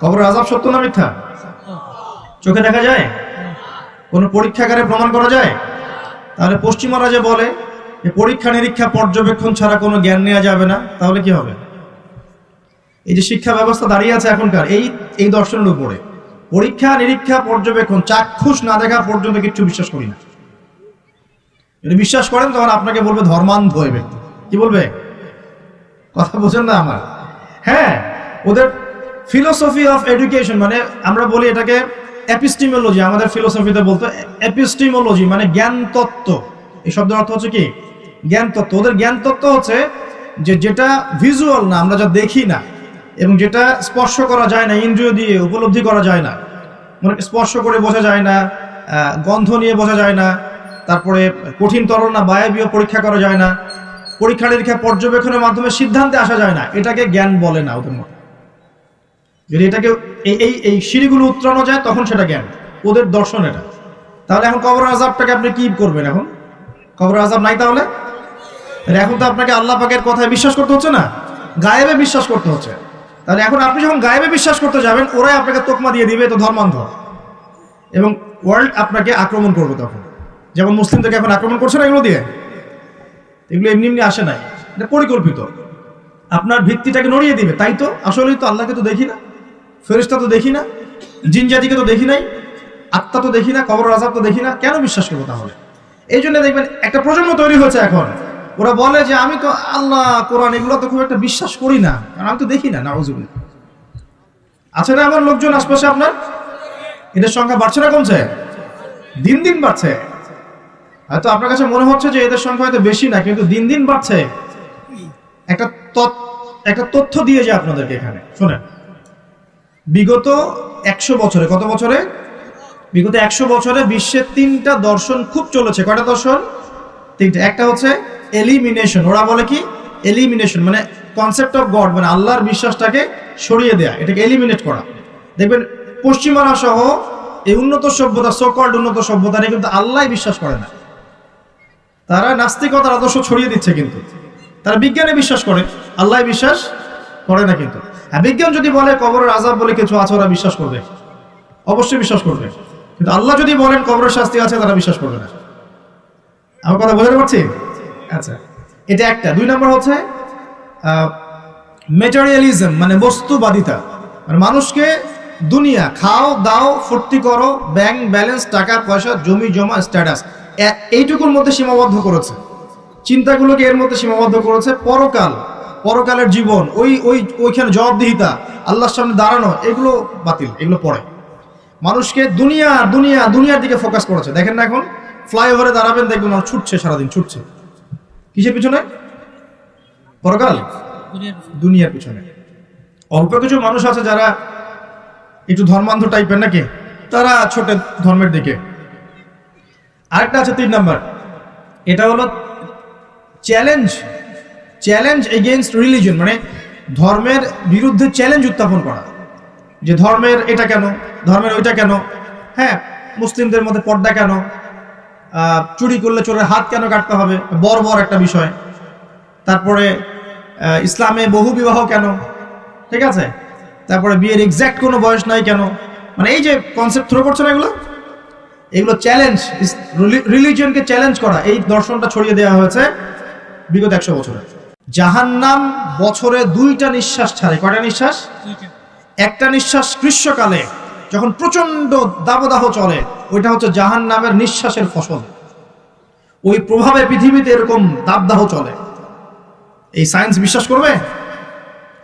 কবরের আজাব সত্য না মিথ্যা? চোখে দেখা যায়? কোনো পরীক্ষাগারে প্রমাণ করা যায়? তাহলে পশ্চিমারা যে বলে যে পরীক্ষা নিরীক্ষা পর্যবেক্ষণ ছাড়া কোনো জ্ঞান নেওয়া যাবে না, তাহলে কি হবে? এই যে শিক্ষা ব্যবস্থা দাঁড়িয়ে আছে এখনকার, এই এই দর্শনের উপরে। পরীক্ষা নিরীক্ষা পর্যবেক্ষণ, চাক্ষুষ না দেখা পর্যন্ত কিছু বিশ্বাস করি না। যদি বিশ্বাস করেন, তখন আপনাকে বলবে ধর্মান্ধ হয়ে ব্যক্তি। কি বলবে? কথা বোঝেন না আমার। হ্যাঁ ওদের ফিলোসফি অফ এডুকেশন মানে আমরা বলি এটাকে এপিস্টিমোলজি আমাদের ফিলোসফিতে বলতো এপিস্টিমোলজি মানে জ্ঞান তত্ত্ব। এই শব্দের অর্থ হচ্ছে কি? জ্ঞান তত্ত্ব। ওদের জ্ঞান তত্ত্ব হচ্ছে যে যেটা ভিজুয়াল না, আমরা যা দেখি না, এবং যেটা স্পর্শ করা যায় না, ইন্দ্রিয় দিয়ে, উপলব্ধি করা যায় না। মানে স্পর্শ করে বোঝা যায় না গন্ধ নিয়ে বোঝা যায় না, তারপরে কঠিন তরল না, বায়বীয় পরীক্ষা করা যায় না পরীক্ষা নিরীক্ষা পর্যবেক্ষণের মাধ্যমে সিদ্ধান্তে আসা যায় না। এটাকে জ্ঞান বলে না ওদের মতো। যদি এটাকে এই এই সিঁড়িগুলো উত্তরানো যায়, তখন সেটা জ্ঞান। ওদের দর্শন এটা। তাহলে এখন কবর আজাবটাকে আপনি কি করবেন এখন? কবর আজাব নাই তাহলে? তাহলে এখন তো আপনাকে আল্লাহ পাকের কথায় বিশ্বাস করতে হচ্ছে না? গায়েবে বিশ্বাস করতে হচ্ছে। তাহলে এখন আপনি যখন গায়েবে বিশ্বাস করতে যাবেন, ওরাই আপনাকে তোকমা দিয়ে দিবে তো ধর্মান্ধ। এবং ওয়ার্ল্ড আপনাকে আক্রমণ করবে তখন। যেমন মুসলিমদেরকে এখন আক্রমণ করছে না এগুলো দিয়ে? এগুলো এমনি এমনি আসে নাই। এটা পরিকল্পিত। আপনার ভিত্তিটাকে নড়িয়ে দিবে, তাই তো? আসলেই তো আল্লাহকে তো দেখি না। ফেরিস্তা তো দেখি না, জিন জাতিকে তো দেখি নাই, আত্মা তো দেখি না, কবর আজাব তো দেখি না, কেন বিশ্বাস করব তাহলে? এই জন্য দেখবেন একটা প্রজন্ম তৈরি হয়েছে এখন। ওরা বলে যে আমি তো আল্লাহ, কোরআন এগুলো তো খুব একটা বিশ্বাস করি না আমি তো দেখি না নাউজুবিল্লাহ আছে না আমার লোকজন আশপাশে আপনার? এদের সংখ্যা বাড়ছে না কমছে? দিন দিন বাড়ছে। হয়তো আপনার কাছে মনে হচ্ছে যে এদের সংখ্যা হয়তো বেশি না, কিন্তু দিন দিন বাড়ছে। একটা তথ্য দিয়ে যায় আপনাদেরকে এখানে। শোনেন। বিগত একশো বছরে, কত বছরে? বিগত একশো বছরে বিশ্বের তিনটা দর্শন খুব চলেছে। কয়টা দর্শন? তিনটা। একটা হচ্ছে এলিমিনেশন ওরা বলে কি? এলিমিনেশন মানে কনসেপ্ট অফ গড মানে আল্লাহর বিশ্বাসটাকে সরিয়ে দেয়া, এটাকে এলিমিনেট করা। দেখবেন, পশ্চিমারা সহ এই উন্নত সভ্যতা সকল্ড উন্নত সভ্যতা নিয়ে কিন্তু আল্লাহ বিশ্বাস করে না। তারা নাস্তিকতার আদর্শ ছড়িয়ে দিচ্ছে কিন্তু। তারা বিজ্ঞানে বিশ্বাস করে আল্লাহ বিশ্বাস করে না কিন্তু। বিজ্ঞান যদি বলে কবরের আজাব বলে কিছু আছে, ওরা বিশ্বাস করবে। অবশ্যই বিশ্বাস করবে। কিন্তু আল্লাহ যদি বলেন কবরের শাস্তি আছে, তারা বিশ্বাস করবে না। আমার কথা বোঝাতে পারছি? আচ্ছা। এটা একটা। দুই নম্বর হচ্ছে মেটারিয়ালিজম মানে বস্তুবাদিতা। মানে মানুষকে দুনিয়া, খাও, দাও, ফুর্তি করো, ব্যাংক ব্যালেন্স, টাকা, পয়সা, জমি, জমা স্ট্যাটাস এইটুকুর মধ্যে সীমাবদ্ধ করেছে। চিন্তাগুলোকে এর মধ্যে সীমাবদ্ধ করেছে পরকাল। পরকালের জীবন ওই ওই ওইখানে জবাবদিহিতা আল্লাহর সামনে দাঁড়ানো এগুলো বাতিল এগুলো পড়ে। মানুষকে দুনিয়া দুনিয়া দুনিয়ার দিকে ফোকাস করেছে দেখেন না এখন ফ্লাইওভারে দাঁড়াবেন দেখবেন মানুষ ছুটছে সারাদিন ছুটছে। কিসের পিছনে? পরকাল? দুনিয়ার পিছনে। অল্প কিছু মানুষ আছে যারা একটু ধর্মান্ধ টাইপের নাকি? তারা ছোটে ধর্মের দিকে। আরেকটা আছে তিন নাম্বার। এটা হলো চ্যালেঞ্জ চ্যালেঞ্জ এগেনস্ট রিলিজন মানে ধর্মের বিরুদ্ধে চ্যালেঞ্জ উত্থাপন করা। যে ধর্মের এটা কেন, ধর্মের ওইটা কেন হ্যাঁ মুসলিমদের মধ্যে পর্দা কেন চুরি করলে চোরের হাত কেন কাটতে হবে বড় একটা বিষয়। তারপরে ইসলামে বহু বিবাহ কেন, ঠিক আছে? তারপরে বিয়ের এক্স্যাক্ট কোনো বয়স নাই কেন মানে এই যে কনসেপ্ট থ্রো করছে না এগুলো? এগুলো চ্যালেঞ্জ রিলিজিয়নকে চ্যালেঞ্জ করা, এই দর্শনটা ছড়িয়ে দেওয়া হয়েছে বিগত একশো বছরে। জাহান্নাম বছরে দুইটা নিঃশ্বাস ছাড়ে। কয়টা নিঃশ্বাস? একটা নিঃশ্বাস গ্রীষ্মকালে যখন প্রচণ্ড দাবদাহ চলে ওইটা হচ্ছে জাহান নামের নিঃশ্বাসের ফসল। ওই প্রভাবে পৃথিবীতে এরকম দাবদাহ চলে। এই সায়েন্স বিশ্বাস করবে?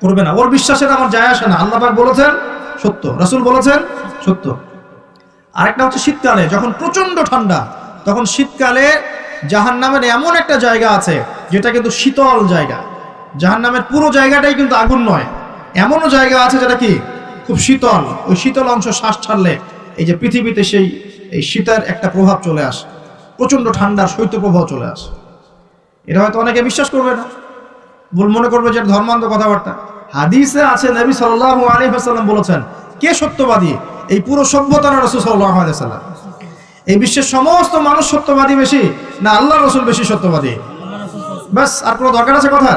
করবে না। ওর বিশ্বাসের আমার যায় আসে না। আল্লাহ বলেছেন সত্য। রাসূল বলেছেন সত্য। আরেকটা হচ্ছে শীতকালে যখন প্রচণ্ড ঠান্ডা তখন শীতকালে জাহান নামের এমন একটা জায়গা আছে, যেটা কিন্তু শীতল জায়গা। জাহান নামের পুরো জায়গাটাই কিন্তু আগুন নয়। এমনও জায়গা আছে যেটা কি? খুব শীতল। ওই শীতল অংশ শ্বাস ছাড়লে এই যে পৃথিবীতে সেই, এই শীতের একটা প্রভাব চলে আসে। প্রচণ্ড ঠান্ডার শৈত্য প্রভাব চলে আসে। এটা হয়তো অনেকে বিশ্বাস করবে না। ভুল মনে করবে যে ধর্মান্ধ কথাবার্তা। হাদিসে আছে, নবী সাল্লাল্লাহু আলাইহি ওয়াসাল্লাম বলেছেন, কে সত্যবাদী? এই পুরো সভ্যতার রাসূল আলাইহি ওয়াসাল্লাম। এই বিশ্বের সমস্ত মানুষ সত্যবাদী বেশি। না আল্লাহ রসুল বেশি সত্যবাদী। ব্যাস আর কোনো দরকার আছে কথা